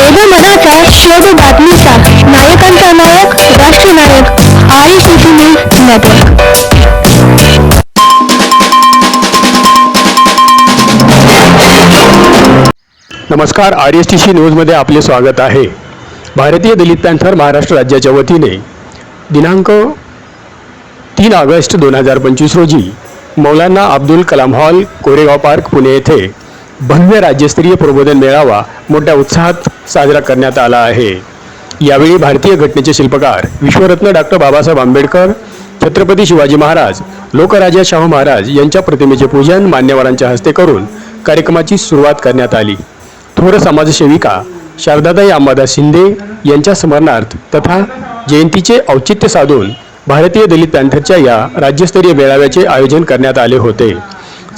वेदमनाचा शोध बातमीचा नायकांचा नायक राष्ट्रनायक आर एस न्यूज नेटवर्क. नमस्कार आर एस टी सी न्यूजमध्ये आपले स्वागत आहे. भारतीय दलित पॅन्थर महाराष्ट्र राज्याच्या वतीने दिनांक तीन ऑगस्ट दोन हजार पंचवीस रोजी मौलाना अब्दुल कलाम हॉल कोरेगाव पार्क पुणे येथे भव्य राज्यस्तरीय प्रबोधन मेळावा मोठ्या उत्साहात साजरा करण्यात आला आहे. यावेळी भारतीय घटनेचे शिल्पकार विश्वरत्न डॉक्टर बाबासाहेब आंबेडकर छत्रपती शिवाजी महाराज लोकराजा शाहू महाराज यांच्या प्रतिमेचे पूजन मान्यवरांच्या हस्ते करून कार्यक्रमाची सुरुवात करण्यात आली. थोर समाजसेविका शारदाताई अंबादास शिंदे यांच्या स्मरणार्थ तथा जयंतीचे औचित्य साधून भारतीय दलित पॅन्थरच्या या राज्यस्तरीय मेळाव्याचे आयोजन करण्यात आले होते.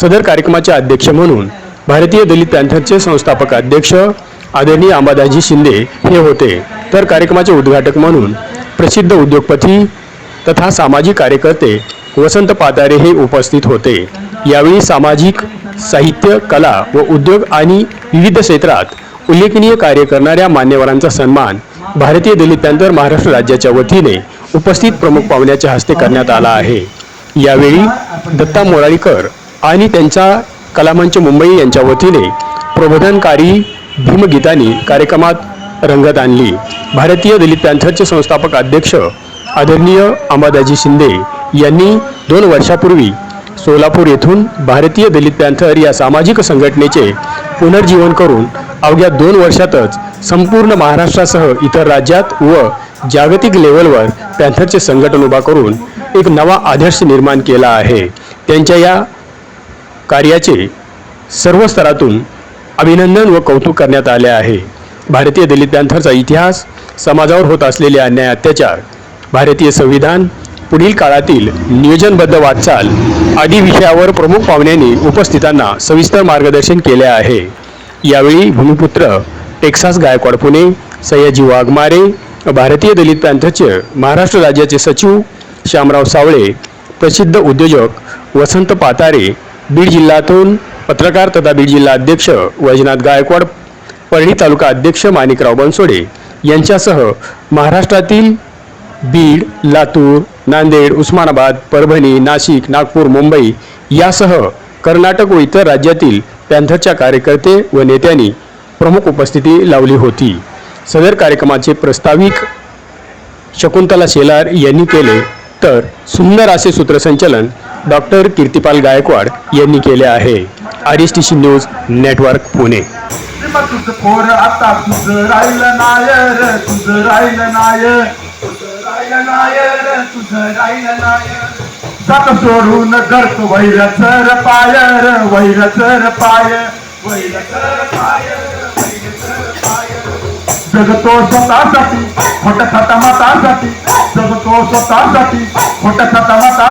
सदर कार्यक्रमाचे अध्यक्ष म्हणून भारतीय दलित पॅन्थरचे संस्थापक अध्यक्ष आदरणीय अंबादासजी शिंदे हे होते. तर कार्यक्रमाचे उद्घाटक म्हणून प्रसिद्ध उद्योगपती तथा सामाजिक कार्यकर्ते वसंत पातारे हे उपस्थित होते. यावेळी सामाजिक साहित्य कला व उद्योग आणि विविध क्षेत्रात उल्लेखनीय कार्य करणाऱ्या मान्यवरांचा सन्मान भारतीय दलित पॅन्थर महाराष्ट्र राज्याच्या वतीने उपस्थित प्रमुख पाहुण्याच्या हस्ते करण्यात आला आहे. यावेळी दत्ता मोराळीकर आणि त्यांचा कलामंच मुंबई यांच्या वतीने प्रबोधनकारी भीमगीतांनी कार्यक्रमात रंगत आणली. भारतीय दलित पॅन्थरचे संस्थापक अध्यक्ष आदरणीय अंबादाजी शिंदे यांनी दोन वर्षापूर्वी सोलापूर येथून भारतीय दलित पॅन्थर या सामाजिक संघटनेचे पुनर्जीवन करून अवघ्या दोन वर्षातच संपूर्ण महाराष्ट्रासह इतर राज्यात व जागतिक लेवलवर पॅन्थरचे संघटन उभा करून एक नवा आदर्श निर्माण केला आहे. त्यांच्या या कार्याचे सर्व स्तरातून अभिनंदन व कौतुक करण्यात आले आहे. भारतीय दलित पॅन्थरचा इतिहास समाजावर होत असलेले अन्याय अत्याचार भारतीय संविधान पुढील काळातील नियोजनबद्ध वाटचाल आदी विषयावर प्रमुख पाहुण्यांनी उपस्थितांना सविस्तर मार्गदर्शन केले आहे. यावेळी भूमिपुत्र टेक्सास गायकवाड पुणे सयाजी वाघमारे भारतीय दलित पॅन्थरचे महाराष्ट्र राज्याचे सचिव श्यामराव सावळे प्रसिद्ध उद्योजक वसंत पातारे बीड जिल्ह्यातून पत्रकार तथा बीड जिल्हा अध्यक्ष वैजनाथ गायकवाड परळी तालुका अध्यक्ष माणिकराव बनसोडे यांच्यासह महाराष्ट्रातील बीड लातूर नांदेड उस्मानाबाद परभणी नाशिक नागपूर मुंबई यासह कर्नाटक व इतर राज्यातील पॅन्थरच्या कार्यकर्ते व नेत्यांनी प्रमुख उपस्थिती लावली होती. सदर कार्यक्रमाचे प्रस्ताविक शकुंतला शेलार यांनी केले. तर सुंदर असे सूत्रसंचलन डॉक्टर कीर्तिपाल गायकवाड यांनी केले आहे. R S T C news network Pune. मग तुझं पोर आता तुझं राहिलं नायर तुझं राहिलं नायर तुझं राहिलं नायर जात सोडून धरतो वैरचर पायर वैरचर पाय वैरचर पायर वैरचर पायर जगतो स्वतःसाठी खोट खाता मातासाठी जगतो स्वतःसाठी खोट खाता माता